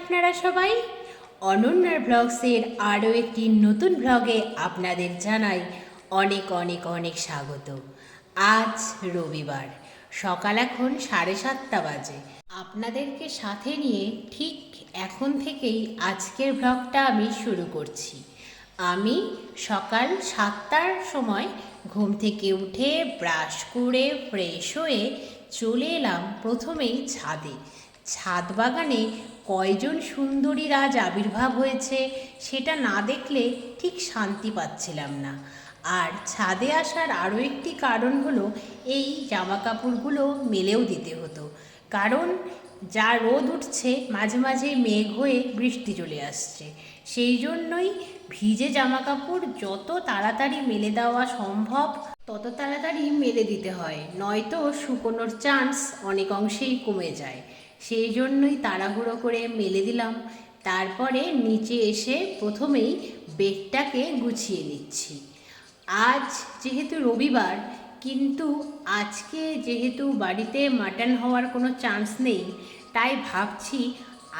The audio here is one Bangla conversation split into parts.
আপনারা সবাই? অনন্যার ব্লগসের আরও একটি নতুন ব্লগে আপনাদের জানাই অনেক অনেক অনেক স্বাগত। আজ রবিবার, সকাল এখন সাড়ে সাতটা বাজে। আপনাদেরকে সাথে নিয়ে ঠিক এখন থেকেই আজকের ব্লগটা আমি শুরু করছি। আমি সকাল সাতটার সময় ঘুম থেকে উঠে ব্রাশ করে ফ্রেশ হয়ে চলে এলাম প্রথমেই ছাদে। ছাদ বাগানে কয়জন সুন্দরীর আজ আবির্ভাব হয়েছে সেটা না দেখলে ঠিক শান্তি পাচ্ছিলাম না। আর ছাদে আসার আরও একটি কারণ হলো এই জামা কাপড়গুলো মেলেও দিতে হতো। কারণ যা রোদ উঠছে, মাঝে মাঝে মেঘ হয়ে বৃষ্টি চলে আসছে। সেই জন্যই ভিজে জামা কাপড় যত তাড়াতাড়ি মেলে দেওয়া সম্ভব, তত তাড়াতাড়ি মেলে দিতে হয়। নয়তো শুকোনোর চান্স অনেক অংশেই কমে যায়। সেই জন্যই তাড়াহুড়ো করে মেলে দিলাম। তারপরে নিচে এসে প্রথমেই বেডটাকে গুছিয়ে নিচ্ছি। আজ যেহেতু রবিবার, কিন্তু আজকে যেহেতু বাড়িতে মাটন হওয়ার কোনো চান্স নেই, তাই ভাবছি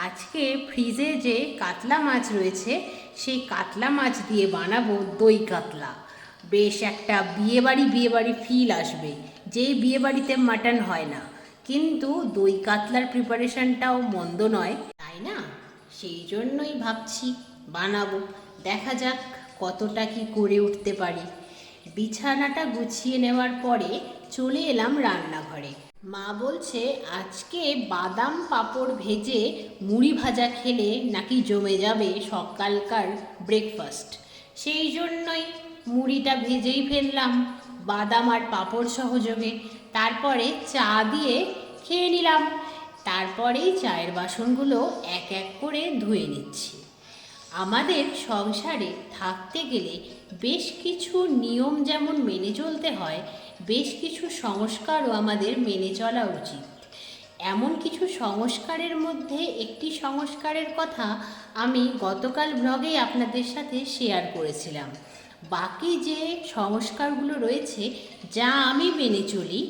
আজকে ফ্রিজে যে কাতলা মাছ রয়েছে, সেই কাতলা মাছ দিয়ে বানাবো দই কাতলা। বেশ একটা বিয়েবাড়ি বিয়েবাড়ি ফিল আসবে, যেই বিয়েবাড়িতে মাটন হয় না। কিন্তু দই কাতলার প্রিপারেশনটাও মন্দ নয়। তাই না? সেই জন্যই ভাবছি বানাবো। দেখা যাক কতটা কি করে উঠতে পারি। বিছানাটা গুছিয়ে নেওয়ার পরে চলে এলাম রান্নাঘরে। মা বলছে, আজকে বাদাম পাঁপড় ভেজে মুড়ি ভাজা খেলে নাকি জমে যাবে সকালকার ব্রেকফাস্ট সেই জন্যই মুড়িটা ভেজেই ফেললাম। বাদাম আর পাঁপড় সহযোগে। তারপরে চা দিয়ে খেয়ে নিলাম। তারপরেই চায়ের বাসনগুলো এক এক করে ধুয়ে নিচ্ছি। আমাদের সংসারে থাকতে গেলে বেশ কিছু নিয়ম যেমন মেনে চলতে হয়, বেশ কিছু সংস্কারও আমাদের মেনে চলা উচিত। এমন কিছু সংস্কারের মধ্যে একটি সংস্কারের কথা আমি গতকাল ব্লগেই আপনাদের সাথে শেয়ার করেছিলাম। বাকি যে সংস্কারগুলো রয়েছে, যা আমি মেনে চলি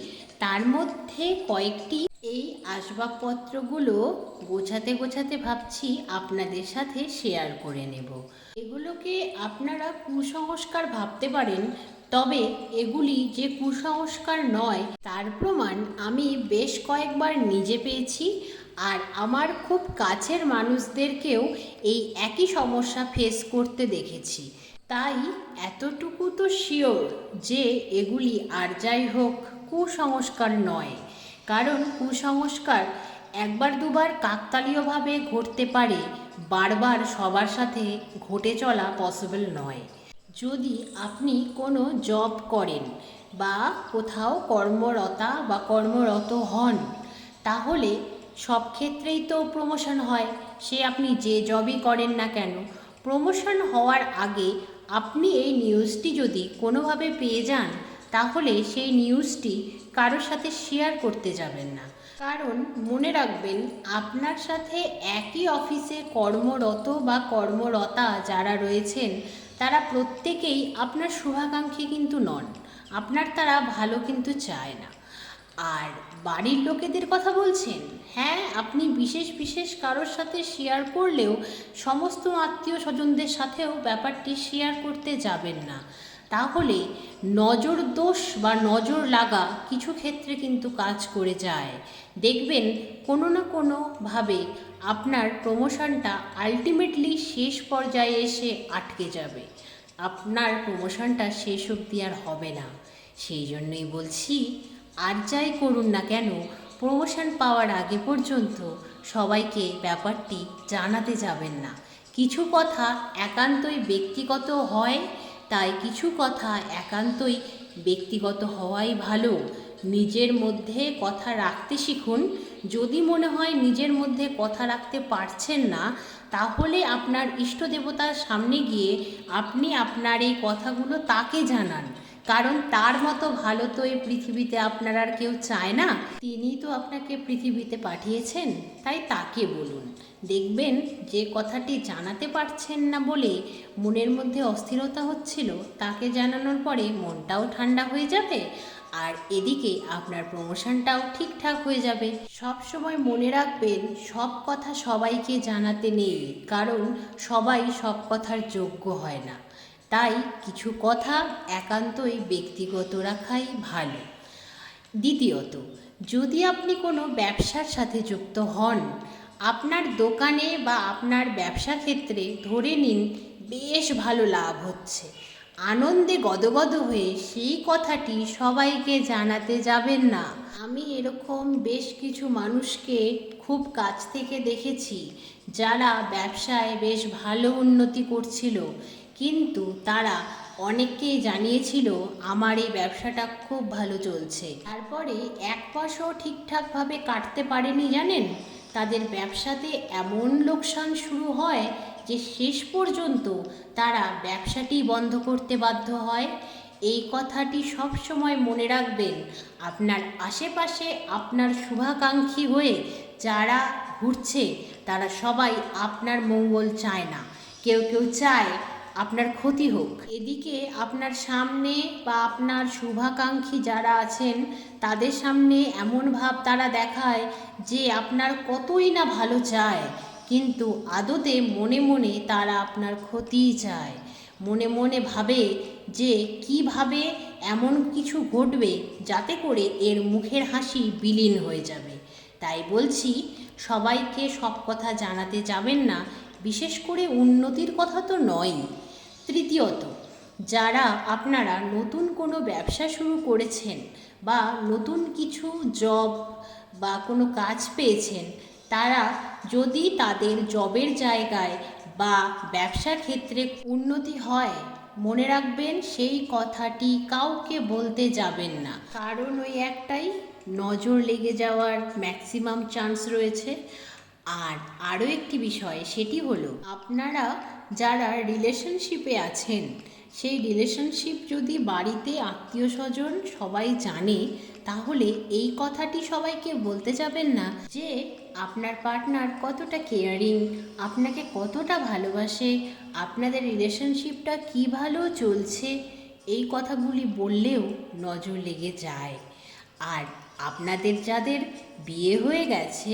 তার মধ্যে কয়েকটি এই আসবাবপত্রগুলো গোছাতে গোছাতে ভাবছি আপনাদের সাথে শেয়ার করে নেব। এগুলোকে আপনারা কুসংস্কার ভাবতে পারেন, তবে এগুলি যে কুসংস্কার নয়, তার প্রমাণ আমি বেশ কয়েকবার নিজে পেয়েছি আর আমার খুব কাছের মানুষদেরকেও এই একই সমস্যা ফেস করতে দেখেছি। তাই এতটুকু তো শিওর যে এগুলি আর যাই হোক। কুসংস্কার নয়, কারণ কুসংস্কার একবার দুবার কাকতালীয়ভাবে ঘটতে পারে, বারবার সবার সাথে ঘটে চলা পসিবল নয়। যদি আপনি কোনো জব করেন বা কোথাও কর্মরতা বা কর্মরত হন, তাহলে সব ক্ষেত্রেই তো প্রমোশন হয়। সে আপনি যে জবই করেন না কেন প্রমোশন হওয়ার আগে আপনি এই নিউজটি যদি কোনোভাবে পেয়ে যান তাহলে সেই নিউজটি কারোর সাথে শেয়ার করতে যাবেন না। কারণ মনে রাখবেন, আপনার সাথে একই অফিসে কর্মরত বা কর্মরতা যারা রয়েছেন, তারা প্রত্যেকেই আপনার শুভাকাঙ্ক্ষী কিন্তু নন। আপনার তারা ভালো কিন্তু চায় না। আর বাড়ির লোকেদের কথা বলছেন? হ্যাঁ আপনি বিশেষ বিশেষ কারোর সাথে শেয়ার করলেও সমস্ত আত্মীয় স্বজনদের সাথেও ব্যাপারটি শেয়ার করতে যাবেন না। তাহলে নজর দোষ বা নজর লাগা কিছু ক্ষেত্রে কিন্তু কাজ করে যায়। দেখবেন কোনো না কোনোভাবে আপনার প্রমোশনটা আলটিমেটলি শেষ পর্যায়ে এসে আটকে যাবে। আপনার প্রমোশনটা শেষ অবধি আর হবে না। সেই জন্যই বলছি, আর যাই করুন না কেন প্রমোশন পাওয়ার আগে পর্যন্ত সবাইকে ব্যাপারটি জানাতে যাবেন না। কিছু কথা একান্তই ব্যক্তিগত হয় তাই কিছু কথা একান্তই ব্যক্তিগত হওয়াই ভালো। নিজের মধ্যে কথা রাখতে শিখুন। যদি মনে হয় নিজের মধ্যে কথা রাখতে পারছেন না, তাহলে আপনার ইষ্ট দেবতার সামনে গিয়ে আপনি আপনার এই কথাগুলো তাকে জানান। কারণ তার মতো ভালো তো এই পৃথিবীতে আপনার আর কেউ চায় না। তিনি তো আপনাকে পৃথিবীতে পাঠিয়েছেন, তাই তাকে বলুন। দেখবেন যে কথাটি জানাতে পারছেন না বলে মনের মধ্যে অস্থিরতা হচ্ছিল, তাকে জানানোর পরে মনটাও ঠান্ডা হয়ে যাবে আর এদিকে আপনার প্রমোশনটাও ঠিকঠাক হয়ে যাবে। সব সময় মনে রাখবেন, সব কথা সবাইকে জানাতে নেই, কারণ সবাই সব কথার যোগ্য হয় না। তাই কিছু কথা একান্তই ব্যক্তিগত রাখাই ভালো। দ্বিতীয়ত, যদি আপনি কোনো ব্যবসার সাথে যুক্ত হন, আপনার দোকানে বা আপনার ব্যবসা ক্ষেত্রে ধরে নিন বেশ ভালো লাভ হচ্ছে। আনন্দে গদগদ হয়ে সেই কথাটি সবাইকে জানাতে যাবেন না। আমি এরকম বেশ কিছু মানুষকে খুব কাছ থেকে দেখেছি, যারা ব্যবসায় বেশ ভালো উন্নতি করছিল। কিন্তু তারা অনেককেই জানিয়েছিল, আমার এই ব্যবসাটা খুব ভালো চলছে। তারপরে এক পয়সাও ঠিকঠাকভাবে কাটতে পারেনি, জানেন? তাদের ব্যবসাতে এমন লোকসান শুরু হয় যে শেষ পর্যন্ত তারা ব্যবসাটি বন্ধ করতে বাধ্য হয়। এই কথাটি সব সময় মনে রাখবেন, আপনার আশেপাশে আপনার শুভাকাঙ্ক্ষী হয়ে যারা ঘুরছে, তারা সবাই আপনার মঙ্গল চায় না। কেউ কেউ চায় আপনার ক্ষতি হোক। এদিকে আপনার সামনে বা আপনার শুভাকাঙ্ক্ষী যারা আছেন, তাদের সামনে এমন ভাব তারা দেখায় যে আপনার কতই না ভালো চায়। কিন্তু আদতে মনে মনে তারা আপনার ক্ষতিই চায়। মনে মনে ভাবে যে কীভাবে এমন কিছু ঘটবে যাতে করে এর মুখের হাসি বিলীন হয়ে যাবে। তাই বলছি, সবাইকে সব কথা জানাতে যাবেন না বিশেষ করে উন্নতির কথা তো নয় তৃতীয়ত, যারা আপনারা নতুন কোনো ব্যবসা শুরু করেছেন বা নতুন কিছু জব বা কোনো কাজ পেয়েছেন, তারা যদি তাদের জবের জায়গায় বা ব্যবসার ক্ষেত্রে উন্নতি হয়, মনে রাখবেন সেই কথাটি কাউকে বলতে যাবেন না। কারণ ওই একটাই, নজর লেগে যাওয়ার ম্যাক্সিমাম চান্স রয়েছে। আর আরও একটি বিষয়, সেটি হলো আপনারা যারা রিলেশনশিপে আছেন, সেই রিলেশনশিপ যদি বাড়িতে আত্মীয় স্বজন সবাই জানে, তাহলে এই কথাটি সবাইকে বলতে যাবেন না যে আপনার পার্টনার কতটা কেয়ারিং আপনাকে কতটা ভালোবাসে, আপনাদের রিলেশনশিপটা কী ভালো চলছে, এই কথাগুলি বললেও নজর লেগে যায়। আর আপনাদের যাদের বিয়ে হয়ে গেছে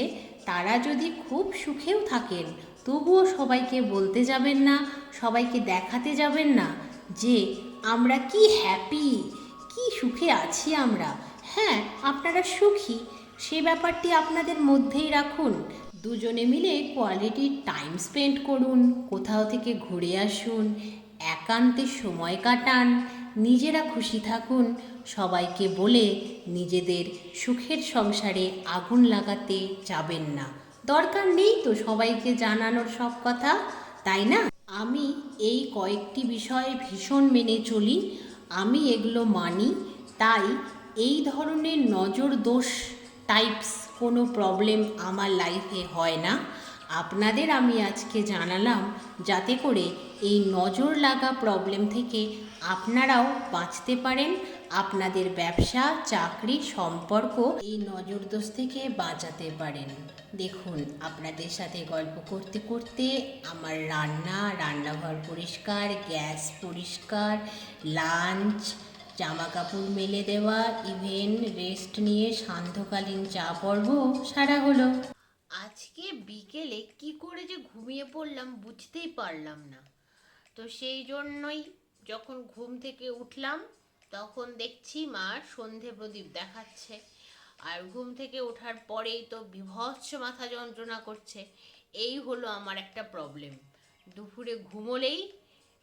তারা যদি খুব সুখেও থাকেন, তবুও সবাইকে বলতে যাবেন না, সবাইকে দেখাতে যাবেন না যে আমরা কি হ্যাপি কি সুখে আছি আমরা। হ্যাঁ আপনারা সুখী। সে ব্যাপারটি আপনাদের মধ্যেই রাখুন। দুজনে মিলে কোয়ালিটি টাইম স্পেন্ড করুন, কোথাও থেকে ঘুরে আসুন, একান্তে সময় কাটান নিজেরা খুশি থাকুন, সবাইকে বলে নিজেদের সুখের সংসারে আগুন লাগাতে যাবেন না। দরকার নেই তো সবাইকে জানানোর সব কথা, তাই না? আমি এই কয়েকটি বিষয় ভীষণ মেনে চলি, আমি এগুলো মানি, তাই এই ধরনের নজর দোষ টাইপস কোনো প্রবলেম আমার লাইফে হয় না। আপনাদের আমি আজকে জানালাম যাতে করে এই নজর লাগা প্রবলেম থেকে আপনারাও বাঁচতে পারেন, আপনাদের ব্যবসা, চাকরি সম্পর্ক এই নজরদোষ থেকে বাঁচাতে পারেন। দেখুন, আপনাদের সাথে গল্প করতে করতে আমার রান্না, রান্নাঘর পরিষ্কার, গ্যাস পরিষ্কার লাঞ্চ জামা কাপড় মেলে দেওয়া ইভেন রেস্ট নিয়ে সান্ধ্যকালীন চা পর্ব সারা হলো। আজকে বিকেলে কি করে যে ঘুমিয়ে পড়লাম বুঝতেই পারলাম না। তো সেই জন্যই যখন ঘুম থেকে উঠলাম, তখন দেখছি মা সন্ধে প্রদীপ দেখাচ্ছে। আর ঘুম থেকে ওঠার পরেই তো বিভৎস মাথা যন্ত্রণা করছে। এই হলো আমার একটা প্রবলেম দুপুরে ঘুমোলেই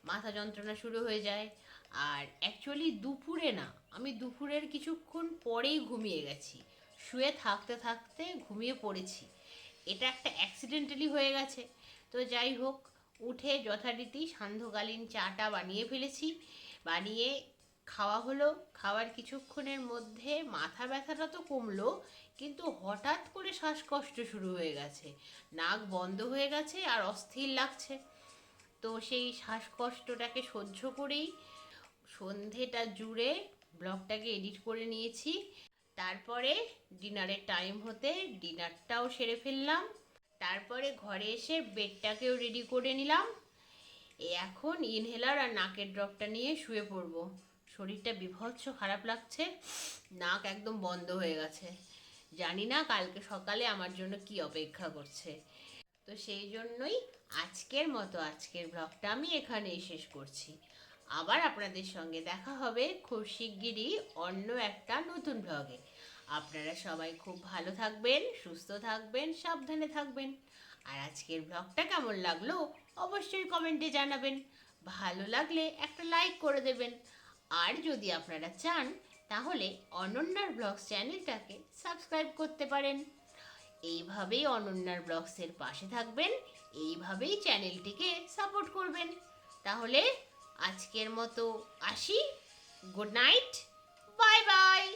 মাথা যন্ত্রণা শুরু হয়ে যায়। আর অ্যাকচুয়ালি দুপুরে না, আমি দুপুরের কিছুক্ষণ পরেই ঘুমিয়ে গেছি। শুয়ে থাকতে থাকতে ঘুমিয়ে পড়েছি। এটা একটা অ্যাক্সিডেন্টালি হয়ে গেছে। তো যাই হোক, উঠে যথারীতি সান্ধ্যকালীন চাটা বানিয়ে ফেলেছি। বানিয়ে খাওয়া হলো। খাওয়ার কিছুক্ষণের মধ্যে মাথা ব্যথাটা তো কমলো, কিন্তু হঠাৎ করে শ্বাসকষ্ট শুরু হয়ে গেছে। নাক বন্ধ হয়ে গেছে আর অস্থির লাগছে। তো সেই শ্বাসকষ্টটাকে সহ্য করেই সন্ধেটা জুড়ে ব্লগটাকে এডিট করে নিয়েছি। তারপরে ডিনারের টাইম হতে ডিনারটাও সেরে ফেললাম। তারপরে ঘরে এসে বেডটাকেও রেডি করে নিলাম। এখন ইনহেলার আর নাকের ড্রপটা নিয়ে শুয়ে পড়ব। শরীরটা বিভৎস খারাপ লাগছে, নাক একদম বন্ধ হয়ে গেছে। জানি না কালকে সকালে আমার জন্য কি অপেক্ষা করছে। তো সেই জন্যই আজকের মতো আজকের ব্লগটা আমি এখানেই শেষ করছি। আবার আপনাদের সঙ্গে দেখা হবে খুব শিগগিরই অন্য একটা নতুন ব্লগে আপনারা সবাই খুব ভালো থাকবেন, সুস্থ থাকবেন, সাবধানে থাকবেন। আর আজকের ব্লগটা কেমন লাগল অবশ্যই কমেন্টে জানাবেন। ভালো লাগলে একটা লাইক করে দেবেন। আর যদি আপনারা চান, তাহলে অনন্যার ব্লগস চ্যানেলটাকে সাবস্ক্রাইব করতে পারেন। এইভাবেই অনন্যার ব্লগসের পাশে থাকবেন, এইভাবেই চ্যানেলটিকে সাপোর্ট করবেন। তাহলে আজকের মতো আসি। Good night. Bye bye.